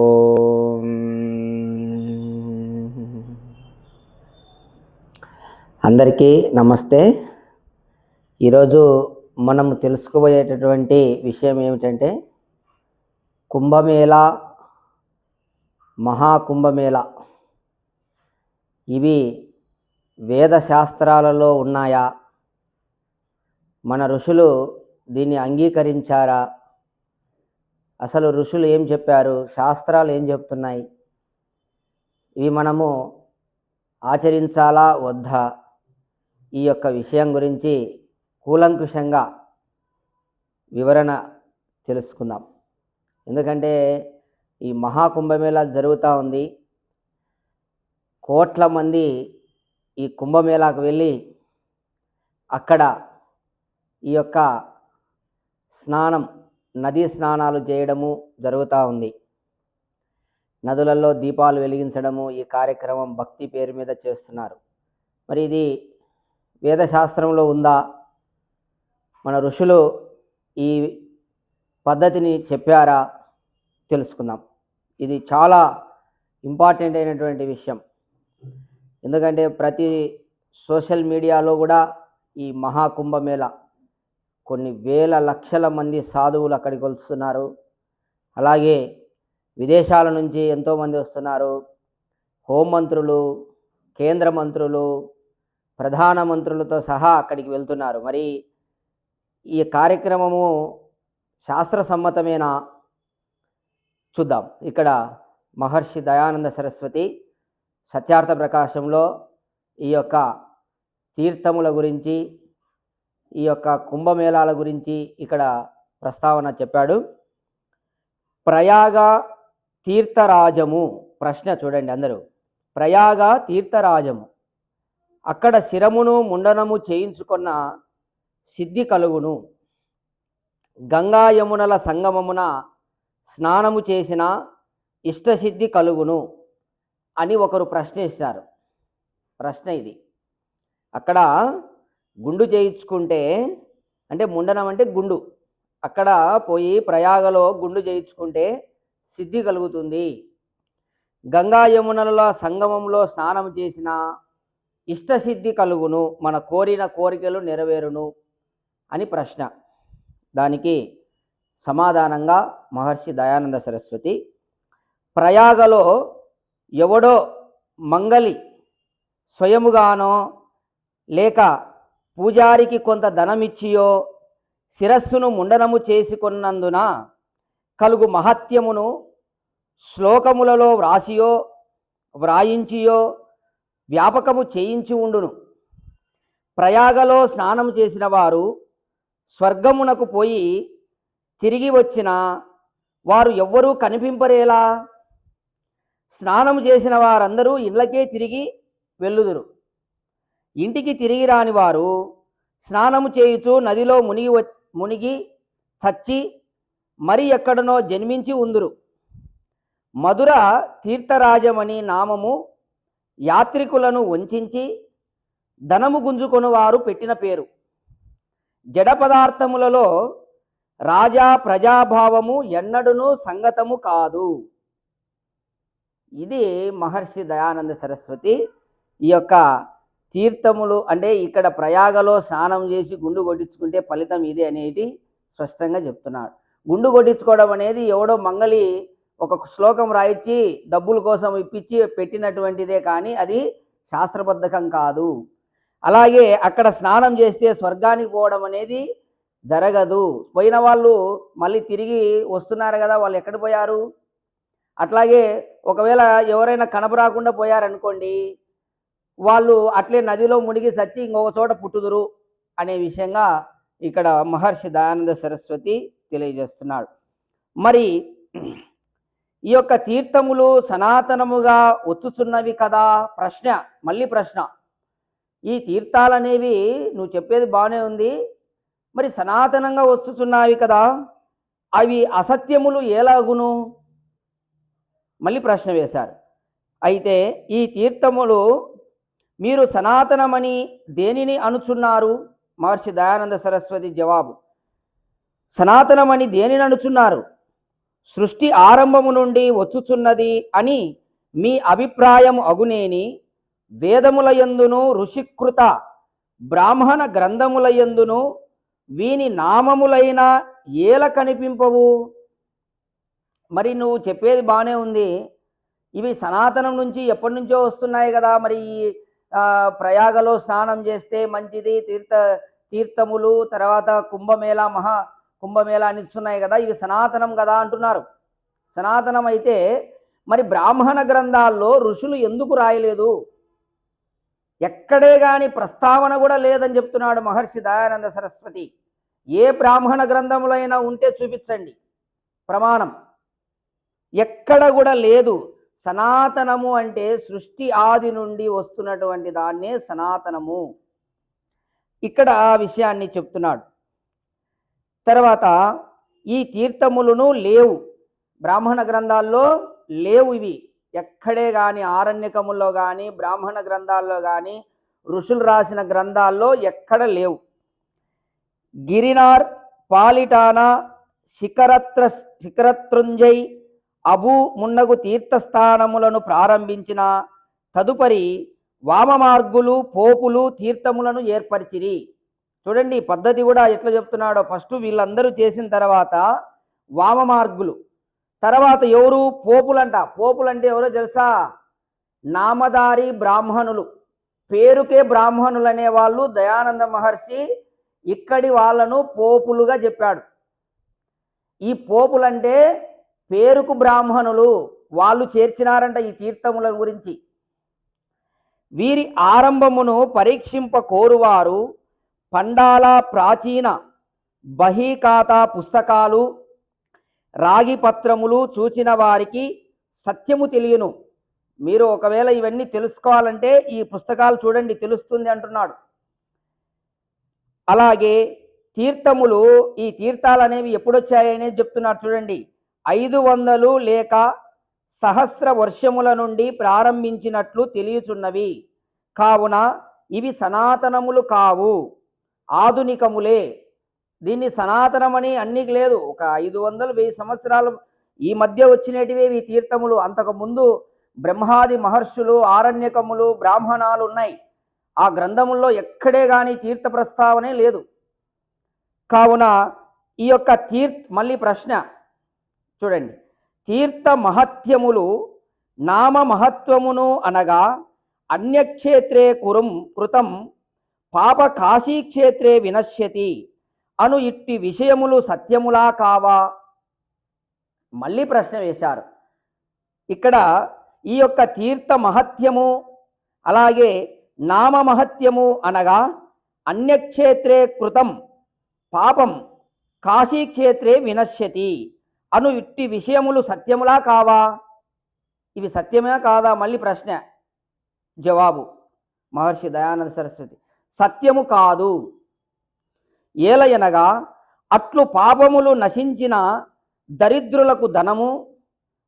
ఓం. అందరికీ నమస్తే. ఈరోజు మనము తెలుసుకోబోయేటటువంటి విషయం ఏమిటంటే కుంభమేళ మహాకుంభమేళ. ఇవి వేద శాస్త్రాలలో ఉన్నాయా? మన ఋషులు దీన్ని అంగీకరించారా? అసలు ఋషులు ఏం చెప్పారు? శాస్త్రాలు ఏం చెప్తున్నాయి? ఇవి మనము ఆచరించాలా? వద్దా? ఈ యొక్క విషయం గురించి కూలంకుషంగా వివరణ తెలుసుకుందాం. ఎందుకంటే ఈ మహాకుంభమేళా జరుగుతూ ఉంది. కోట్ల మంది ఈ కుంభమేళాకు వెళ్ళి అక్కడ ఈ యొక్క స్నానం నదీ స్నానాలు చేయడము జరుగుతూ ఉంది. నదులలో దీపాలు వెలిగించడము ఈ కార్యక్రమం భక్తి పేరు మీద చేస్తున్నారు. మరి ఇది వేదశాస్త్రంలో ఉందా? మన ఋషులు ఈ పద్ధతిని చెప్పారా? తెలుసుకుందాం. ఇది చాలా ఇంపార్టెంట్ అయినటువంటి విషయం. ఎందుకంటే ప్రతి సోషల్ మీడియాలో కూడా ఈ మహాకుంభమేళ కొన్ని వేల లక్షల మంది సాధువులు అక్కడికి వస్తున్నారు. అలాగే విదేశాల నుంచి ఎంతోమంది వస్తున్నారు. హోంమంత్రులు కేంద్ర మంత్రులు ప్రధాన మంత్రులతో సహా అక్కడికి వెళ్తున్నారు. మరి ఈ కార్యక్రమము శాస్త్రసమ్మతమేనా చూద్దాం. ఇక్కడ మహర్షి దయానంద సరస్వతి సత్యార్థ ప్రకాశంలో ఈ యొక్క తీర్థముల గురించి ఈ యొక్క కుంభమేళాల గురించి ఇక్కడ ప్రస్తావన చెప్పాడు. ప్రయాగ తీర్థరాజము ప్రశ్న చూడండి అందరూ. ప్రయాగ తీర్థరాజము. అక్కడ శిరమును ముండనము చేయించుకున్న సిద్ధి కలుగును. గంగా యమునల సంగమమున స్నానము చేసిన ఇష్టసిద్ధి కలుగును అని ఒకరు ప్రశ్నిస్తారు. ప్రశ్న ఇది. అక్కడ గుండు చేయించుకుంటే అంటే ముండనం అంటే గుండు. అక్కడ పోయి ప్రయాగలో గుండు చేయించుకుంటే సిద్ధి కలుగుతుంది. గంగా యమునల సంగమంలో స్నానం చేసిన ఇష్టసిద్ధి కలుగును మన కోరిన కోరికలు నెరవేరును అని ప్రశ్న. దానికి సమాధానంగా మహర్షి దయానంద సరస్వతి ప్రయాగలో ఎవడో మంగలి స్వయముగానో లేక పూజారికి కొంత ధనమిచ్చియో శిరస్సును ముండనము చేసుకున్నందున కలుగు మహత్యమును శ్లోకములలో వ్రాసియో వ్రాయించియో వ్యాపకము చేయించి ఉండును. ప్రయాగలో స్నానం చేసిన వారు స్వర్గమునకు పోయి తిరిగి వచ్చిన వారు ఎవ్వరూ కనిపింపరేలా? స్నానం చేసిన వారందరూ ఇళ్ళకే తిరిగి వెళ్ళుదురు. ఇంటికి తిరిగి రాని వారు స్నానము చేయుచు నదిలో మునిగి మునిగి చచ్చి మరి ఎక్కడనో జన్మించి ఉందురు. మధుర తీర్థరాజమని నామము యాత్రికులను వంచించి ధనము గుంజుకొని వారు పెట్టిన పేరు. జడ పదార్థములలో రాజా ప్రజాభావము ఎన్నడును సంగతము కాదు. ఇది మహర్షి దయానంద సరస్వతి ఈ యొక్క తీర్థములు అంటే ఇక్కడ ప్రయాగలో స్నానం చేసి గుండు కొట్టించుకుంటే ఫలితం ఇదే అనేది స్పష్టంగా చెప్తున్నాడు. గుండు కొట్టించుకోవడం అనేది ఎవడో మంగళి ఒక శ్లోకం రాయించి డబ్బుల కోసం ఇప్పించి పెట్టినటువంటిదే కానీ అది శాస్త్రబద్ధకం కాదు. అలాగే అక్కడ స్నానం చేస్తే స్వర్గానికి పోవడం అనేది జరగదు. పోయిన వాళ్ళు మళ్ళీ తిరిగి వస్తున్నారు కదా వాళ్ళు ఎక్కడ పోయారు? అట్లాగే ఒకవేళ ఎవరైనా కనపరాకుండా పోయారనుకోండి వాళ్ళు అట్లే నదిలో మునిగి సచ్చి ఇంకొక చోట పుట్టుదురు అనే విషయంగా ఇక్కడ మహర్షి దయానంద సరస్వతి తెలియజేస్తున్నాడు. మరి ఈ యొక్క తీర్థములు సనాతనముగా వచ్చుచున్నవి కదా? ప్రశ్న మళ్ళీ ప్రశ్న. ఈ తీర్థాలనేవి నువ్వు చెప్పేది బాగానే ఉంది. మరి సనాతనంగా వస్తుచున్నావి కదా? అవి అసత్యములు ఎలాగును? మళ్ళీ ప్రశ్న వేశారు. అయితే ఈ తీర్థములు మీరు సనాతనమని దేనిని అనుచున్నారు? మహర్షి దయానంద సరస్వతి జవాబు సనాతనమని దేనిని అనుచున్నారు? సృష్టి ఆరంభము నుండి వచ్చుచున్నది అని మీ అభిప్రాయం అగునేని వేదముల యందును ఋషికృత బ్రాహ్మణ గ్రంథముల యందును వీని నామములైన ఏల కనిపింపవు? మరి నువ్వు చెప్పేది బాగానే ఉంది. ఇవి సనాతనం నుంచి ఎప్పటి నుంచో వస్తున్నాయి కదా మరి ప్రయాగలో స్నానం చేస్తే మంచిది. తీర్థ తీర్థములు తర్వాత కుంభమేళ మహా కుంభమేళ అనిస్తున్నాయి కదా ఇవి సనాతనం కదా అంటున్నారు. సనాతనం అయితే మరి బ్రాహ్మణ గ్రంథాల్లో ఋషులు ఎందుకు రాయలేదు? ఎక్కడే కానీ ప్రస్తావన కూడా లేదని చెప్తున్నాడు మహర్షి దయానంద సరస్వతి. ఏ బ్రాహ్మణ గ్రంథములైనా ఉంటే చూపించండి. ప్రమాణం. ఎక్కడ కూడా లేదు. సనాతనము అంటే సృష్టి ఆది నుండి వస్తున్నటువంటి దాన్నే సనాతనము. ఇక్కడ ఆ విషయాన్ని చెప్తున్నాడు. తర్వాత ఈ తీర్థములను లేవు. బ్రాహ్మణ గ్రంథాల్లో లేవు ఇవి. ఎక్కడే కానీ ఆరణ్యకముల్లో కానీ బ్రాహ్మణ గ్రంథాల్లో కానీ ఋషులు రాసిన గ్రంథాల్లో ఎక్కడ లేవు. గిరినార్ పాలిటానా శిఖరత్ర శిఖరత్రుంజై అబు మున్నగు తీర్థస్థానములను ప్రారంభించిన తదుపరి వామమార్గులు పోపులు తీర్థములను ఏర్పరిచిరి. చూడండి పద్ధతి కూడా ఎట్లా చెప్తున్నాడో. ఫస్ట్ వీళ్ళందరూ చేసిన తర్వాత వామమార్గులు. తర్వాత ఎవరు? పోపులంట. పోపులంటే ఎవరో తెలుసా? నామధారి బ్రాహ్మణులు. పేరుకే బ్రాహ్మణులు అనేవాళ్ళు దయానంద మహర్షి ఇక్కడి వాళ్ళను పోపులుగా చెప్పాడు. ఈ పోపులంటే పేరుకు బ్రాహ్మణులు వాళ్ళు చేర్చినారంట ఈ తీర్థముల గురించి. వీరి ఆరంభమును పరీక్షింప కోరువారు పండాల ప్రాచీన బహీఖాతా పుస్తకాలు రాగి పత్రములు చూచిన వారికి సత్యము తెలియను. మీరు ఒకవేళ ఇవన్నీ తెలుసుకోవాలంటే ఈ పుస్తకాలు చూడండి తెలుస్తుంది అంటున్నాడు. అలాగే తీర్థములు ఈ తీర్థాలు అనేవి ఎప్పుడొచ్చాయనేది చెప్తున్నాడు చూడండి. ఐదు వందలు లేక సహస్ర వర్షముల నుండి ప్రారంభించినట్లు తెలియచున్నవి. కావున ఇవి సనాతనములు కావు. ఆధునికములే. దీన్ని సనాతనమని అన్ని లేదు. ఒక ఐదు వందలు వెయ్యి సంవత్సరాలు ఈ మధ్య వచ్చినటివే ఈ తీర్థములు. అంతకుముందు బ్రహ్మాది మహర్షులు ఆరణ్యకములు బ్రాహ్మణాలు ఉన్నాయి. ఆ గ్రంథముల్లో ఎక్కడే కానీ తీర్థ ప్రస్తావనే లేదు. కావున ఈ యొక్క తీర్థ మళ్ళీ ప్రశ్న. చూడండి. తీర్థ మహత్యములు నామ మహత్వమును అనగా అన్యక్షేత్రే కురుం కృతం పాప కాశీక్షేత్రే వినశ్యతి అను ఇట్టి విషయములు సత్యములా కావా? మళ్ళీ ప్రశ్న వేశారు. ఇక్కడ ఈ యొక్క తీర్థ మహత్యము అలాగే నామ మహత్యము అనగా అన్యక్షేత్రే కృతం పాపం కాశీక్షేత్రే వినశ్యతి అను ఇట్టి విషయములు సత్యములా కావా? ఇవి సత్యమే కాదా? మళ్ళీ ప్రశ్న. జవాబు. మహర్షి దయానంద సరస్వతి. సత్యము కాదు. ఏలయనగా అట్లు పాపములు నశించిన దరిద్రులకు ధనము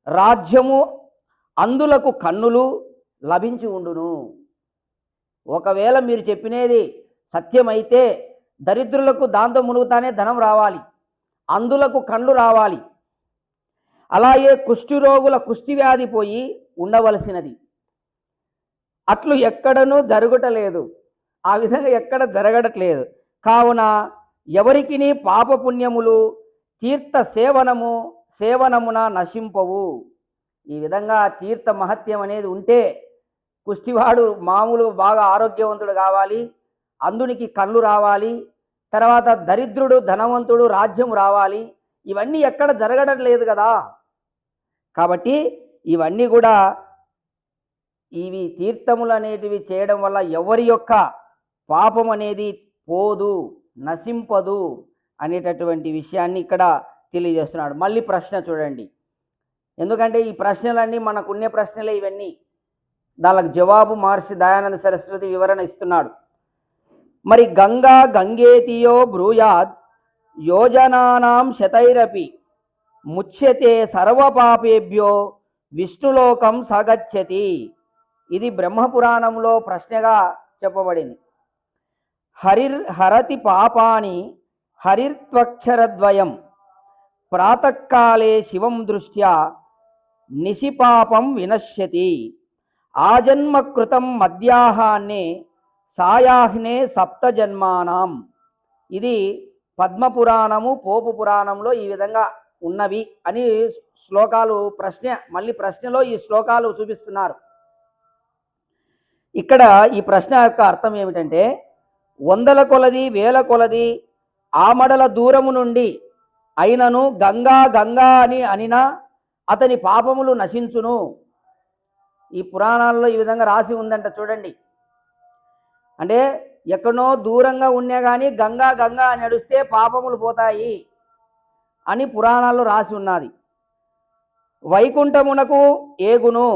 రాజ్యము అందులకు కన్నులు లభించి ఉండును. ఒకవేళ మీరు చెప్పినది సత్యమైతే దరిద్రులకు దాంతో మునుగుతానే ధనం రావాలి. అందులకు కళ్ళు రావాలి. అలాగే కుష్టి రోగుల కుష్టి వ్యాధి పోయి ఉండవలసినది. అట్లు ఎక్కడనూ జరుగుటలేదు. ఆ విధంగా ఎక్కడ జరగడట్లేదు. కావున ఎవరికిని పాపపుణ్యములు తీర్థ సేవనము సేవనమున నశింపవు. ఈ విధంగా తీర్థ మహత్యం అనేది ఉంటే కుష్టివాడు మామూలు బాగా ఆరోగ్యవంతుడు కావాలి అందునికి కళ్ళు రావాలి తర్వాత దరిద్రుడు ధనవంతుడు రాజ్యం రావాలి. ఇవన్నీ ఎక్కడ జరగడం లేదు కదా. కాబట్టి ఇవన్నీ కూడా ఇవి తీర్థములు అనేటివి చేయడం వల్ల ఎవరి యొక్క పాపం అనేది పోదు నశింపదు అనేటటువంటి విషయాన్ని ఇక్కడ తెలియజేస్తున్నాడు. మళ్ళీ ప్రశ్న చూడండి. ఎందుకంటే ఈ ప్రశ్నలన్నీ మనకున్నే ప్రశ్నలే ఇవన్నీ. దానికి జవాబు మహర్షి దయానంద సరస్వతి వివరణ ఇస్తున్నాడు. మరి గంగా గంగేతియో బ్రూయాద్ యోజనానాం శతైరపి ముచ్యతే సర్వపాపేభ్యో విష్ణులోకం సగచ్చతి. ఇది బ్రహ్మపురాణంలో ప్రశ్నగా చెప్పబడింది. హరిర్ హరతి పాపాని హరిర్త్వక్షరద్వయం. ప్రాతకాలే శివం దృష్ట్యా నిశిపాపం వినశ్యతి. ఆజన్మకృతం మధ్యాహాన్నే సాయాహ్నే సప్తజన్మానాం. ఇది పద్మపురాణము పోపు పురాణంలో ఈ విధంగా ఉన్నవి అని శ్లోకాలు ప్రశ్న మళ్ళీ ప్రశ్నలో ఈ శ్లోకాలు చూపిస్తున్నారు. ఇక్కడ ఈ ప్రశ్న యొక్క అర్థం ఏమిటంటే వందల కొలది వేల కొలది ఆమడల దూరము నుండి అయినను గంగా గంగా అని అనినా అతని పాపములు నశించును. ఈ పురాణాల్లో ఈ విధంగా రాసి ఉందంట చూడండి. అంటే ఎక్కడో దూరంగా ఉన్నా కానీ గంగా గంగా అని నడిస్తే పాపములు పోతాయి. అని పురాణాల్లో రాసి ఉన్నది. వైకుంఠమునకు ఏగును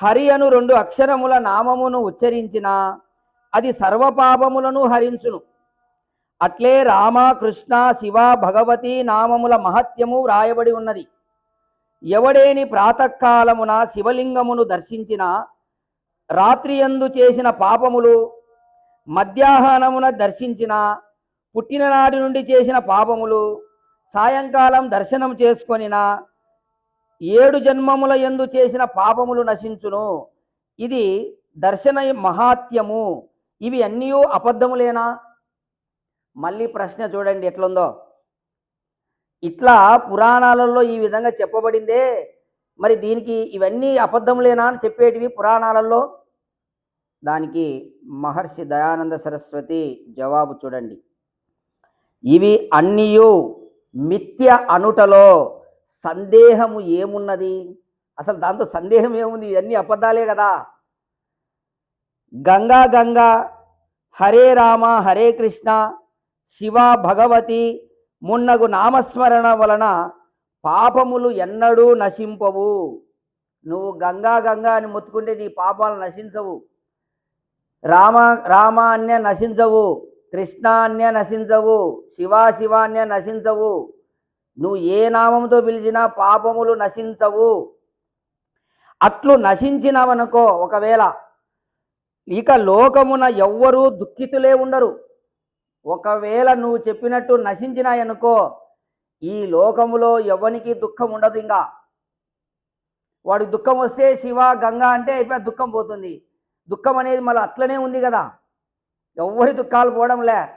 హరి అను రెండు అక్షరముల నామమును ఉచ్చరించిన అది సర్వపాపములను హరించును. అట్లే రామ కృష్ణ శివ భగవతి నామముల మహత్యము వ్రాయబడి ఉన్నది. ఎవడేని ప్రాతకాలమున శివలింగమును దర్శించిన రాత్రియందు చేసిన పాపములు మధ్యాహ్నమున దర్శించిన పుట్టిననాటి నుండి చేసిన పాపములు సాయంకాలం దర్శనం చేసుకొనిన ఏడు జన్మముల యందు చేసిన పాపములు నశించును. ఇది దర్శన మహాత్యము. ఇవి అన్నీ అబద్ధములేనా? మళ్ళీ ప్రశ్న చూడండి ఎట్లుందో. ఇట్లా పురాణాలలో ఈ విధంగా చెప్పబడిందే. మరి దీనికి ఇవన్నీ అబద్ధములేనా అని చెప్పేటివి పురాణాలలో? దానికి మహర్షి దయానంద సరస్వతి జవాబు చూడండి. ఇవి అన్నీయు మిథ్య అనుటలో సందేహము ఏమున్నది? అసలు దాంతో సందేహం ఏముంది? ఇవన్నీ అబద్ధాలే కదా. గంగా గంగా హరే రామ హరే కృష్ణ శివ భగవతి మున్నగు నామస్మరణ వలన పాపములు ఎన్నడూ నశింపవు. నువ్వు గంగా గంగా అని మొత్తుకుంటే నీ పాపాలు నశించవు. రామ రామ అన్య నశించవు. కృష్ణాన్య నశించవు శివా శివ నశించవు. నువ్వు ఏ నామంతో పిలిచినా పాపములు నశించవు. అట్లు నశించినవనుకో ఒకవేళ ఇక లోకమున ఎవ్వరూ దుఃఖితులే ఉండరు. ఒకవేళ నువ్వు చెప్పినట్టు నశించినాయనుకో ఈ లోకములో ఎవనికి దుఃఖం ఉండదు ఇంకా వాడికి దుఃఖం వస్తే శివ గంగా అంటే అయిపోయి దుఃఖం పోతుంది. దుఃఖం అనేది మళ్ళీ అట్లనే ఉంది కదా. ఎవ్వరి దుఃఖాలు పోవడంలే.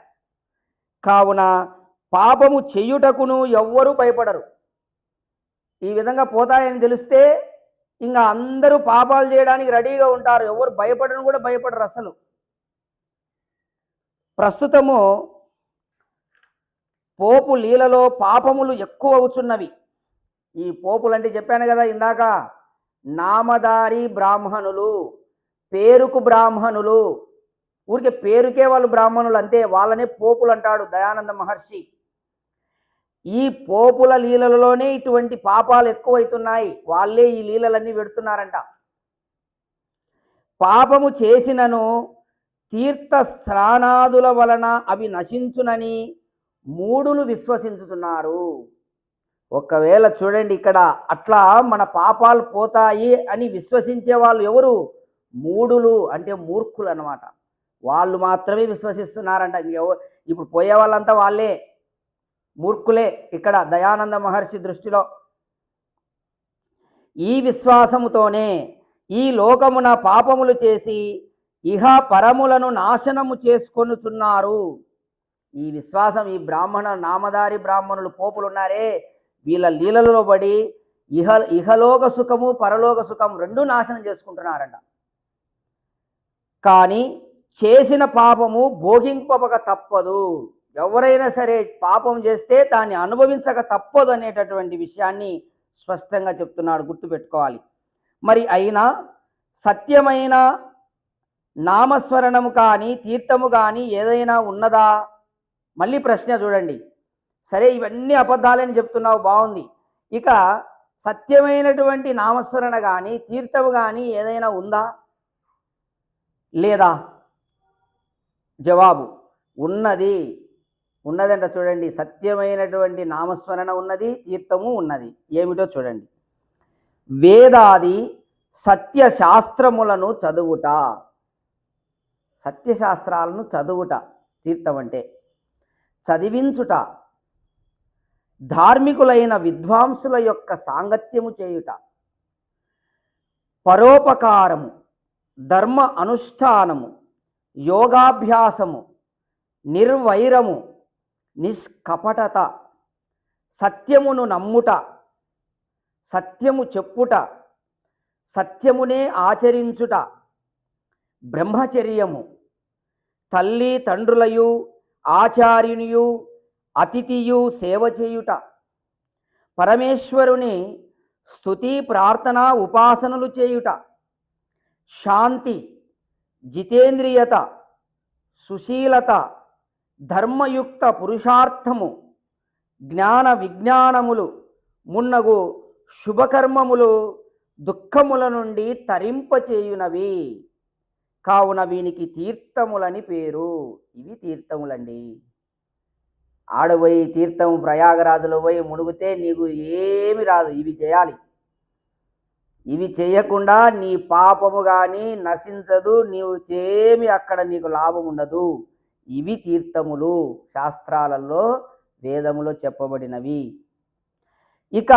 కావున పాపము చెయ్యుటకును ఎవ్వరూ భయపడరు. ఈ విధంగా పోతాయని తెలిస్తే ఇంకా అందరూ పాపాలు చేయడానికి రెడీగా ఉంటారు. ఎవరు భయపడను కూడా భయపడరు అసలు. ప్రస్తుతము పోపు లీలలో పాపములు ఎక్కువ అవుచున్నవి. ఈ పోపులు అంటే చెప్పాను కదా ఇందాక నామదారి బ్రాహ్మణులు పేరుకు బ్రాహ్మణులు ఊరికే పేరుకే వాళ్ళు బ్రాహ్మణులు అంతే వాళ్ళనే పోపులు అంటాడు దయానంద మహర్షి. ఈ పోపుల లీలలలోనే ఇటువంటి పాపాలు ఎక్కువైతున్నాయి వాళ్ళే ఈ లీలలన్నీ పెడుతున్నారంట. పాపము చేసినను తీర్థ స్నానాదుల వలన అవి నశించునని మూడులు విశ్వసించుతున్నారు. ఒకవేళ చూడండి ఇక్కడ అట్లా మన పాపాలు పోతాయి అని విశ్వసించే వాళ్ళు ఎవరు? మూడులు అంటే మూర్ఖులు అన్నమాట వాళ్ళు మాత్రమే విశ్వసిస్తున్నారంట. ఇప్పుడు పోయే వాళ్ళంతా వాళ్ళే. మూర్ఖులే ఇక్కడ దయానంద మహర్షి దృష్టిలో. ఈ విశ్వాసముతోనే ఈ లోకమున పాపములు చేసి ఇహ పరములను నాశనము చేసుకొనుచున్నారు. ఈ విశ్వాసం ఈ బ్రాహ్మణ నామధారి బ్రాహ్మణులు పోపులు ఉన్నారే వీళ్ళ లీలలో పడి ఇహ ఇహలోక సుఖము పరలోక సుఖం రెండు నాశనం చేసుకుంటున్నారంట. కానీ చేసిన పాపము భోగింపబక తప్పదు. ఎవరైనా సరే పాపం చేస్తే దాన్ని అనుభవించక తప్పదు అనేటటువంటి విషయాన్ని స్పష్టంగా చెప్తున్నాడు గుర్తుపెట్టుకోవాలి. మరి అయినా సత్యమైన నామస్మరణము కానీ తీర్థము కానీ ఏదైనా ఉన్నదా? మళ్ళీ ప్రశ్న చూడండి. సరే ఇవన్నీ అబద్ధాలని చెప్తున్నావు బాగుంది. ఇక సత్యమైనటువంటి నామస్మరణ కానీ తీర్థము కానీ ఏదైనా ఉందా? లేదా? జవాబు ఉన్నది. ఉన్నదంట చూడండి. సత్యమైనటువంటి నామస్మరణ ఉన్నది తీర్థము ఉన్నది. ఏమిటో చూడండి. వేదాది సత్య శాస్త్రములను చదువుట. సత్యశాస్త్రాలను చదువుట తీర్థం అంటే చదివించుట. ధార్మికులైన విద్వాంసుల యొక్క సాంగత్యము చేయుట. పరోపకారము ధర్మ అనుష్ఠానము యోగాభ్యాసము నిర్వైరము నిష్కపటత సత్యమును నమ్ముట సత్యము చెప్పుట సత్యమునే ఆచరించుట బ్రహ్మచర్యము తల్లి తండ్రులయు ఆచార్యునియు అతిథియు సేవ చేయుట పరమేశ్వరుని స్థుతి ప్రార్థన ఉపాసనలు చేయుట శాంతి జితేంద్రియత సుశీలత ధర్మయుక్త పురుషార్థము జ్ఞాన విజ్ఞానములు మున్నగు శుభకర్మములు దుఃఖముల నుండి తరింపచేయునవి. కావున వీనికి తీర్థములని పేరు. ఇవి తీర్థములండి. ఆడపోయి తీర్థం ప్రయాగరాజులో పోయి మునుగుతే నీకు ఏమి రాదు. ఇవి చేయాలి. ఇవి చేయకుండా నీ పాపము కానీ నశించదు నీవు చేమి అక్కడ నీకు లాభం ఉండదు. ఇవి తీర్థములు. శాస్త్రాలలో వేదములో చెప్పబడినవి. ఇక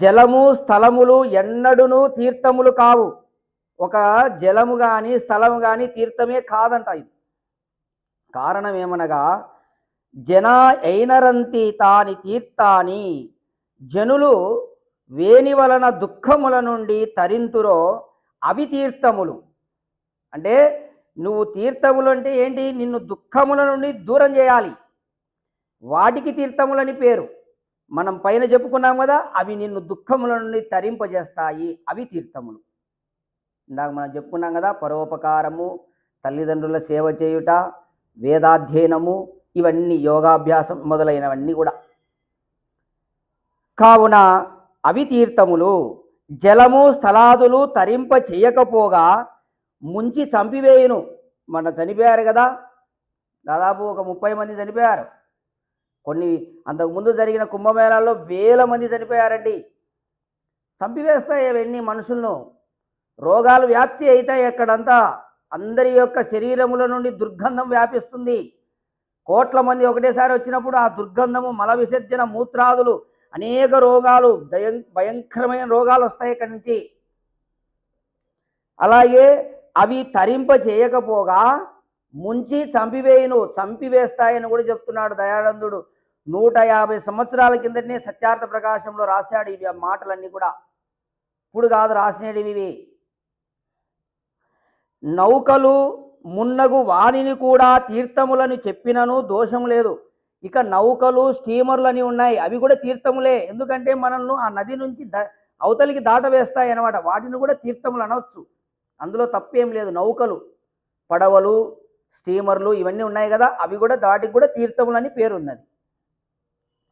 జలము స్థలములు ఎన్నడును తీర్థములు కావు. ఒక జలము కానీ స్థలము కానీ తీర్థమే కాదంట ఇది. కారణం ఏమనగా జన ఐనరంతి తాని తీర్థాని జనులు వేని వలన దుఃఖముల నుండి తరింతురో అవి తీర్థములు. అంటే నువ్వు తీర్థములు అంటే ఏంటి? నిన్ను దుఃఖముల నుండి దూరం చేయాలి. వాటికి తీర్థములని పేరు. మనం పైన చెప్పుకున్నాం కదా అవి నిన్ను దుఃఖముల నుండి తరింపజేస్తాయి. అవి తీర్థములు. ఇందాక మనం చెప్పుకున్నాం కదా పరోపకారము తల్లిదండ్రుల సేవ చేయుట వేదాధ్యయనము ఇవన్నీ యోగాభ్యాసం మొదలైనవన్నీ కూడా. కావున అవి తీర్థములు జలము స్థలాదులు తరింప చేయకపోగా ముంచి చంపివేయును. మన చనిపోయారు కదా. దాదాపు ఒక ముప్పై మంది చనిపోయారు. కొన్ని అంతకుముందు జరిగిన కుంభమేళాల్లో వేల మంది చనిపోయారండి. చంపివేస్తాయి అవన్నీ మనుషులను. రోగాలు వ్యాప్తి అవుతాయి అక్కడంతా. అందరి యొక్క శరీరముల నుండి దుర్గంధం వ్యాపిస్తుంది. కోట్ల మంది ఒకటేసారి వచ్చినప్పుడు ఆ దుర్గంధము మల విసర్జన మూత్రాదులు అనేక రోగాలు దయం భయంకరమైన రోగాలు వస్తాయి ఇక్కడి నుంచి. అలాగే అవి తరింప చేయకపోగా ముంచి చంపివేయును చంపివేస్తాయని కూడా చెప్తున్నాడు దయానందుడు. నూట యాభై సంవత్సరాల కిందటనే సత్యార్థ ప్రకాశంలో రాశాడు ఇవి ఆ మాటలన్నీ కూడా. ఇప్పుడు కాదు రాసినవి ఇవి. నౌకలు మున్నగు వాణిని కూడా తీర్థములని చెప్పినను దోషం లేదు. ఇక నౌకలు స్టీమర్లు అని ఉన్నాయి. అవి కూడా తీర్థములే. ఎందుకంటే మనల్ని ఆ నది నుంచి ద అవతలికి దాటవేస్తాయి అనమాట వాటిని కూడా తీర్థములు అనవచ్చు అందులో తప్పేం లేదు. నౌకలు పడవలు స్టీమర్లు ఇవన్నీ ఉన్నాయి కదా. అవి కూడా దాటికి కూడా తీర్థములు అని పేరున్నది.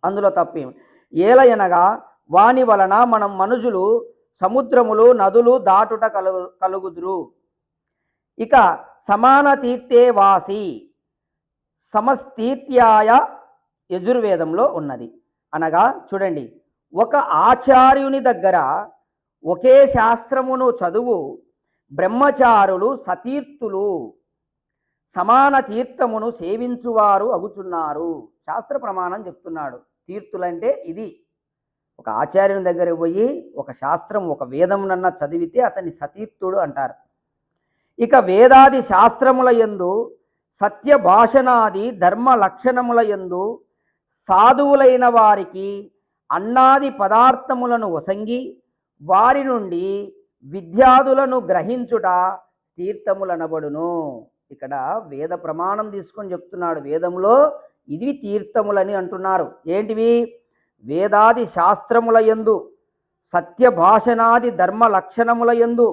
అందులో తప్పేం. ఏలయనగా వాని వలన మనం మనుషులు సముద్రములు నదులు దాటుట కలుగు కలుగుదురు. ఇక సమాన తీర్థే వాసి. సమస్తీర్థ్యాయ యజుర్వేదంలో ఉన్నది. అనగా చూడండి ఒక ఆచార్యుని దగ్గర ఒకే శాస్త్రమును చదువు బ్రహ్మచారులు సతీర్థులు సమాన తీర్థమును సేవించువారు అగుచున్నారు. శాస్త్ర ప్రమాణం చెప్తున్నాడు. తీర్థులంటే ఇది. ఒక ఆచార్యుని దగ్గర పోయి ఒక శాస్త్రం ఒక వేదమునన్న చదివితే అతన్ని సతీర్థుడు అంటారు. ఇక వేదాది శాస్త్రముల యందు సత్య భాషణాది ధర్మ లక్షణముల యందు సాధువులైన వారికి అన్నాది పదార్థములను వసంగి వారి నుండి విద్యాదులను గ్రహించుట తీర్థములనబడును. ఇక్కడ వేద ప్రమాణం తీసుకొని చెప్తున్నాడు. వేదంలో ఇది తీర్థములని అంటున్నారు. ఏంటివి? వేదాది శాస్త్రముల యందు సత్య భాషణాది ధర్మ లక్షణముల యందు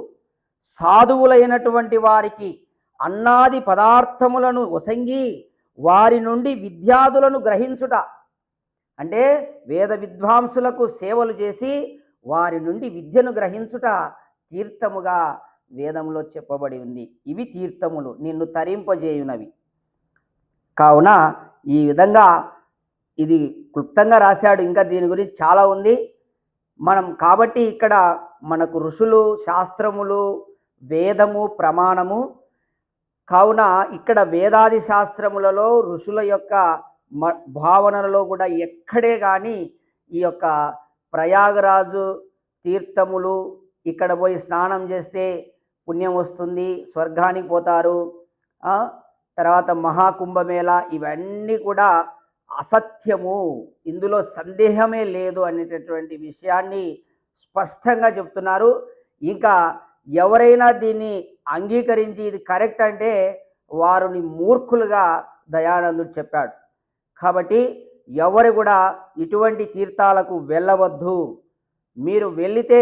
సాధువులైనటువంటి వారికి అన్నాది పదార్థములను ఒసంగి వారి నుండి విద్యాదులను గ్రహించుట. అంటే వేద విద్వాంసులకు సేవలు చేసి వారి నుండి విద్యను గ్రహించుట తీర్థముగా వేదంలో చెప్పబడి ఉంది. ఇవి తీర్థములు నిన్ను తరింపజేయునవి. కావున ఈ విధంగా ఇది క్లుప్తంగా రాశాడు. ఇంకా దీని గురించి చాలా ఉంది. మనం కాబట్టి ఇక్కడ మనకు ఋషులు శాస్త్రములు వేదము ప్రమాణము కావున ఇక్కడ వేదాది శాస్త్రములలో ఋషుల యొక్క మ భావనలలో కూడా ఎక్కడే కానీ ఈ యొక్క ప్రయాగరాజు తీర్థములు ఇక్కడ పోయి స్నానం చేస్తే పుణ్యం వస్తుంది స్వర్గానికి పోతారు తర్వాత మహాకుంభమేళ ఇవన్నీ కూడా అసత్యము. ఇందులో సందేహమే లేదు అనేటటువంటి విషయాన్ని స్పష్టంగా చెప్తున్నారు. ఇంకా ఎవరైనా దీన్ని అంగీకరించి ఇది కరెక్ట్ అంటే వారిని మూర్ఖులుగా దయానందుడు చెప్పాడు. కాబట్టి ఎవరు కూడా ఇటువంటి తీర్థాలకు వెళ్ళవద్దు. మీరు వెళితే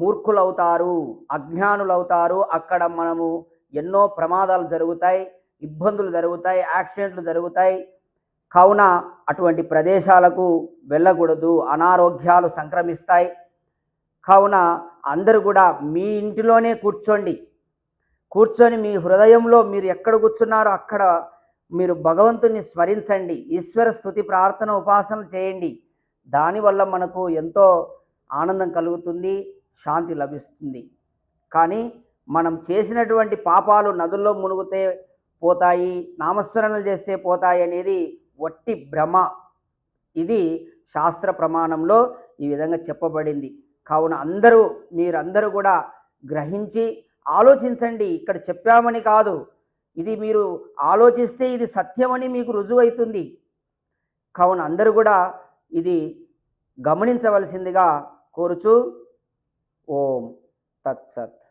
మూర్ఖులవుతారు అజ్ఞానులవుతారు. అక్కడ మనము ఎన్నో ప్రమాదాలు జరుగుతాయి ఇబ్బందులు జరుగుతాయి యాక్సిడెంట్లు జరుగుతాయి. కావున అటువంటి ప్రదేశాలకు వెళ్ళకూడదు. అనారోగ్యాలు సంక్రమిస్తాయి. కావున అందరూ కూడా మీ ఇంటిలోనే కూర్చోండి. కూర్చొని మీ హృదయంలో మీరు ఎక్కడ కూర్చున్నారో అక్కడ మీరు భగవంతుని స్మరించండి. ఈశ్వర స్థుతి ప్రార్థన ఉపాసన చేయండి. దానివల్ల మనకు ఎంతో ఆనందం కలుగుతుంది శాంతి లభిస్తుంది. కానీ మనం చేసినటువంటి పాపాలు నదుల్లో మునుగుతే పోతాయి నామస్మరణలు చేస్తే పోతాయి అనేది వట్టి భ్రమ. ఇది శాస్త్ర ప్రమాణంలో ఈ విధంగా చెప్పబడింది. కావున అందరూ మీరందరూ కూడా గ్రహించి ఆలోచించండి. ఇక్కడ చెప్పామని కాదు ఇది మీరు ఆలోచిస్తే ఇది సత్యమని మీకు రుజువైతుంది. కావున అందరూ కూడా ఇది గమనించవలసిందిగా కోరుచు ఓం తత్సత్.